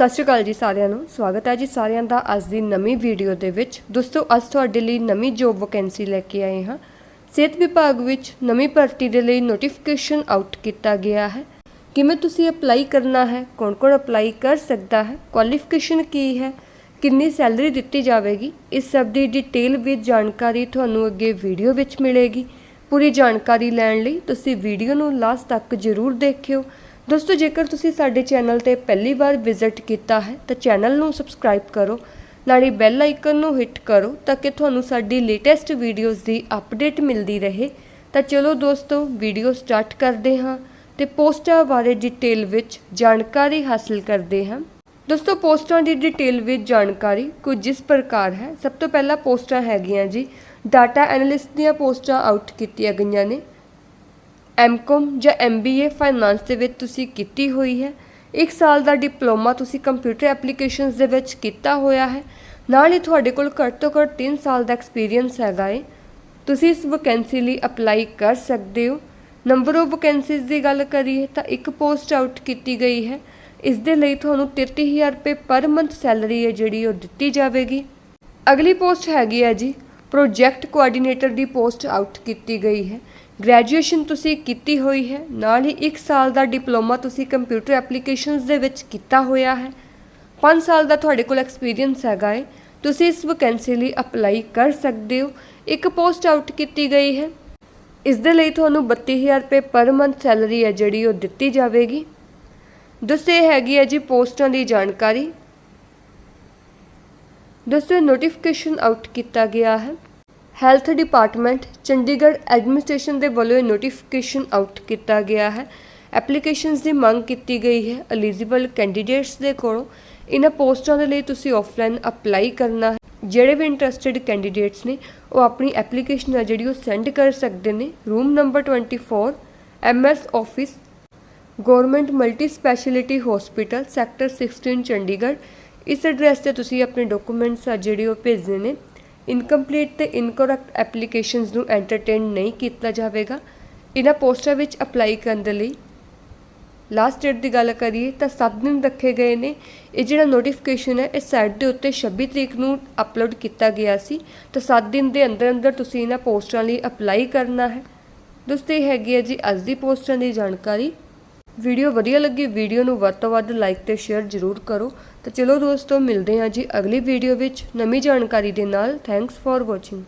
ਸਤਿ ਸ਼੍ਰੀ ਅਕਾਲ ਜੀ ਸਾਰਿਆਂ ਨੂੰ। ਸਵਾਗਤ ਹੈ ਜੀ ਸਾਰਿਆਂ ਦਾ ਅੱਜ ਦੀ ਨਵੀਂ ਵੀਡੀਓ ਦੇ ਵਿੱਚ। ਦੋਸਤੋ, ਅੱਜ ਤੁਹਾਡੇ ਲਈ ਨਵੀਂ ਜੋਬ ਵੈਕੈਂਸੀ ਲੈ ਕੇ ਆਏ ਹਾਂ। ਸਿਹਤ ਵਿਭਾਗ ਵਿੱਚ ਨਵੀਂ ਭਰਤੀ ਦੇ ਲਈ ਨੋਟੀਫਿਕੇਸ਼ਨ ਆਊਟ ਕੀਤਾ ਗਿਆ ਹੈ। ਕਿਵੇਂ ਤੁਸੀਂ ਅਪਲਾਈ ਕਰਨਾ ਹੈ? ਕੌਣ-ਕੌਣ ਅਪਲਾਈ ਕਰ ਸਕਦਾ ਹੈ? ਕੁਆਲੀਫਿਕੇਸ਼ਨ ਕੀ ਹੈ? ਕਿੰਨੀ ਸੈਲਰੀ ਦਿੱਤੀ ਜਾਵੇਗੀ? ਇਸ ਸਭ ਦੀ ਡਿਟੇਲ ਵਿੱਚ ਜਾਣਕਾਰੀ ਤੁਹਾਨੂੰ ਅੱਗੇ ਵੀਡੀਓ ਵਿੱਚ ਮਿਲੇਗੀ। ਪੂਰੀ ਜਾਣਕਾਰੀ ਲੈਣ ਲਈ ਤੁਸੀਂ ਵੀਡੀਓ ਨੂੰ ਲਾਸਟ ਤੱਕ ਜ਼ਰੂਰ ਦੇਖਿਓ। ਦੋਸਤੋ, ਜੇਕਰ ਤੁਸੀਂ ਸਾਡੇ ਚੈਨਲ ਤੇ ਪਹਿਲੀ ਵਾਰ ਵਿਜ਼ਿਟ ਕੀਤਾ ਹੈ, ਤਾਂ ਚੈਨਲ ਨੂੰ ਸਬਸਕ੍ਰਾਈਬ ਕਰੋ, ਨਾਲੇ ਬੈਲ ਆਈਕਨ ਨੂੰ ਹਿੱਟ ਕਰੋ, ਤਾਂ ਕਿ ਤੁਹਾਨੂੰ ਸਾਡੀ ਲੇਟੈਸਟ ਵੀਡੀਓਜ਼ ਦੀ ਅਪਡੇਟ ਮਿਲਦੀ ਰਹੇ। ਤਾਂ ਚਲੋ ਦੋਸਤੋ ਵੀਡੀਓ ਸਟਾਰਟ ਕਰਦੇ ਹਾਂ ਤੇ ਪੋਸਟਾਂ ਬਾਰੇ ਡਿਟੇਲ ਵਿੱਚ ਜਾਣਕਾਰੀ ਹਾਸਲ ਕਰਦੇ ਹਾਂ। ਦੋਸਤੋ, ਪੋਸਟਾਂ ਦੀ ਡਿਟੇਲ ਵਿੱਚ ਜਾਣਕਾਰੀ ਕੁਝ ਇਸ ਪ੍ਰਕਾਰ ਹੈ। ਸਭ ਤੋਂ ਪਹਿਲਾਂ ਪੋਸਟਾਂ ਹੈਗੀਆਂ ਜੀ। ਡਾਟਾ ਐਨਾਲਿਸਟ ਦੀਆਂ ਪੋਸਟਾਂ ਆਊਟ ਕੀਤੀਆਂ ਗਈਆਂ ਨੇ। ਐਮਕੋਮ ਜਾਂ ਐਮਬੀਏ ਫਾਈਨਾਂਸ ਦੇ ਵਿੱਚ ਤੁਸੀਂ ਕੀਤੀ ਹੋਈ ਹੈ। ਇੱਕ ਸਾਲ ਦਾ ਡਿਪਲੋਮਾ ਤੁਸੀਂ ਕੰਪਿਊਟਰ ਐਪਲੀਕੇਸ਼ਨਸ ਦੇ ਵਿੱਚ ਕੀਤਾ ਹੋਇਆ ਹੈ। ਨਾਲ ਹੀ ਤੁਹਾਡੇ ਕੋਲ ਘੱਟ ਤੋਂ ਘੱਟ 3 ਸਾਲ ਦਾ ਐਕਸਪੀਰੀਅੰਸ ਹੈਗਾ ਏ। ਤੁਸੀਂ ਇਸ ਵੈਕੈਂਸੀ ਲਈ ਅਪਲਾਈ ਕਰ ਸਕਦੇ ਹੋ। ਨੰਬਰ ਆਫ ਵੈਕੈਂਸੀਜ਼ ਦੀ ਗੱਲ ਕਰੀਏ ਤਾਂ ਇੱਕ ਪੋਸਟ ਆਊਟ ਕੀਤੀ ਗਈ ਹੈ। ਇਸ ਦੇ ਲਈ ਤੁਹਾਨੂੰ 33000 ਰੁਪਏ ਪਰ ਮੰਥ ਸੈਲਰੀ ਹੈ ਜਿਹੜੀ ਉਹ ਦਿੱਤੀ ਜਾਵੇਗੀ। ਅਗਲੀ ਪੋਸਟ ਹੈਗੀ ਹੈ ਜੀ ਪ੍ਰੋਜੈਕਟ ਕੋਆਰਡੀਨੇਟਰ ਦੀ ਪੋਸਟ ਆਊਟ ਕੀਤੀ ਗਈ ਹੈ। ਗ੍ਰੈਜੂਏਸ਼ਨ ਤੁਸੀਂ ਕੀਤੀ ਹੋਈ ਹੈ। ਨਾਲ ਹੀ 1 ਸਾਲ ਦਾ ਡਿਪਲੋਮਾ ਤੁਸੀਂ ਕੰਪਿਊਟਰ ਐਪਲੀਕੇਸ਼ਨਸ ਦੇ ਵਿੱਚ ਕੀਤਾ ਹੋਇਆ ਹੈ। 5 ਸਾਲ ਦਾ ਤੁਹਾਡੇ ਕੋਲ ਐਕਸਪੀਰੀਅੰਸ ਹੈਗਾ ਹੈ ਤੁਸੀਂ ਇਸ ਵੈਕੈਂਸੀ ਲਈ ਅਪਲਾਈ ਕਰ ਸਕਦੇ ਹੋ। ਇੱਕ ਪੋਸਟ ਆਊਟ ਕੀਤੀ ਗਈ ਹੈ। ਇਸ ਦੇ ਲਈ ਤੁਹਾਨੂੰ 32000 ਰੁਪਏ ਪਰ ਮੰਥ ਸੈਲਰੀ ਹੈ ਜਿਹੜੀ ਉਹ ਦਿੱਤੀ ਜਾਵੇਗੀ। ਦੋਸਤੋ ਹੈਗੀ ਹੈ ਜੀ ਪੋਸਟਾਂ ਦੀ ਜਾਣਕਾਰੀ। ਦੋਸਤੋ ਨੋਟੀਫਿਕੇਸ਼ਨ ਆਊਟ ਕੀਤਾ ਗਿਆ ਹੈ। ਹੈਲਥ ਡਿਪਾਰਟਮੈਂਟ ਚੰਡੀਗੜ੍ਹ ਐਡਮਿਨਿਸਟ੍ਰੇਸ਼ਨ ਦੇ ਵੱਲੋਂ ਇਹ ਨੋਟੀਫਿਕੇਸ਼ਨ ਆਊਟ ਕੀਤਾ ਗਿਆ ਹੈ। ਐਪਲੀਕੇਸ਼ਨਸ ਦੀ ਮੰਗ ਕੀਤੀ ਗਈ ਹੈ ਐਲੀਜੀਬਲ ਕੈਂਡੀਡੇਟਸ ਦੇ ਕੋਲੋਂ। ਇਹਨਾਂ ਪੋਸਟਾਂ ਦੇ ਲਈ ਤੁਸੀਂ ਆਫਲਾਈਨ ਅਪਲਾਈ ਕਰਨਾ ਹੈ। ਜਿਹੜੇ ਵੀ ਇੰਟਰਸਟਿਡ ਕੈਂਡੀਡੇਟਸ ਨੇ, ਉਹ ਆਪਣੀ ਐਪਲੀਕੇਸ਼ਨ ਹੈ ਜਿਹੜੀ ਉਹ ਸੈਂਡ ਕਰ ਸਕਦੇ ਨੇ। Room number 24 MS office government multi speciality hospital sector 16 Chandigarh. ਇਸ ਐਡਰੈਸ ਤੇ ਤੁਸੀਂ ਆਪਣੇ ਡਾਕੂਮੈਂਟਸ ਆ ਜਿਹੜੇ ਉਹ ਭੇਜਣੇ ਨੇ ਇਨਕੰਪਲੀਟ ਤੇ ਇਨਕਰੈਕਟ ਐਪਲੀਕੇਸ਼ਨਸ ਨੂੰ ਐਂਟਰਟੇਨ ਨਹੀਂ ਕੀਤਾ ਜਾਵੇਗਾ। ਇਹਨਾਂ ਪੋਸਟਾਂ ਵਿੱਚ ਅਪਲਾਈ ਕਰਨ ਦੇ ਲਈ ਲਾਸਟ ਡੇਟ ਦੀ ਗੱਲ ਕਰੀਏ ਤਾਂ 7 ਦਿਨ ਰੱਖੇ ਗਏ ਨੇ। ਇਹ ਜਿਹੜਾ ਨੋਟੀਫਿਕੇਸ਼ਨ ਹੈ, ਇਹ ਸਾਈਟ ਦੇ ਉੱਤੇ 26 ਤਰੀਕ ਨੂੰ ਅਪਲੋਡ ਕੀਤਾ ਗਿਆ ਸੀ। ਤਾਂ 7 ਦਿਨ ਦੇ ਅੰਦਰ ਅੰਦਰ ਤੁਸੀਂ ਇਹਨਾਂ ਪੋਸਟਾਂ ਲਈ ਅਪਲਾਈ ਕਰਨਾ ਹੈ। ਦੋਸਤੋ, ਇਹ ਹੈਗੀ ਹੈ ਜੀ ਅੱਜ ਦੀ ਪੋਸਟਾਂ ਦੀ ਜਾਣਕਾਰੀ। ਵੀਡੀਓ ਵਧੀਆ ਲੱਗੀ, ਵੀਡੀਓ ਨੂੰ ਵੱਧ ਤੋਂ ਵੱਧ ਲਾਈਕ ਤੇ ਸ਼ੇਅਰ ਜ਼ਰੂਰ ਕਰੋ। ਤਾਂ ਚਲੋ ਦੋਸਤੋ, ਮਿਲਦੇ ਹਾਂ ਜੀ ਅਗਲੀ ਵੀਡੀਓ ਵਿੱਚ। ਨਵੀਂ ਜਾਣਕਾਰੀ ਦੇ ਨਾਲ ਥੈਂਕਸ ਫॉर ਵਾਚਿੰਗ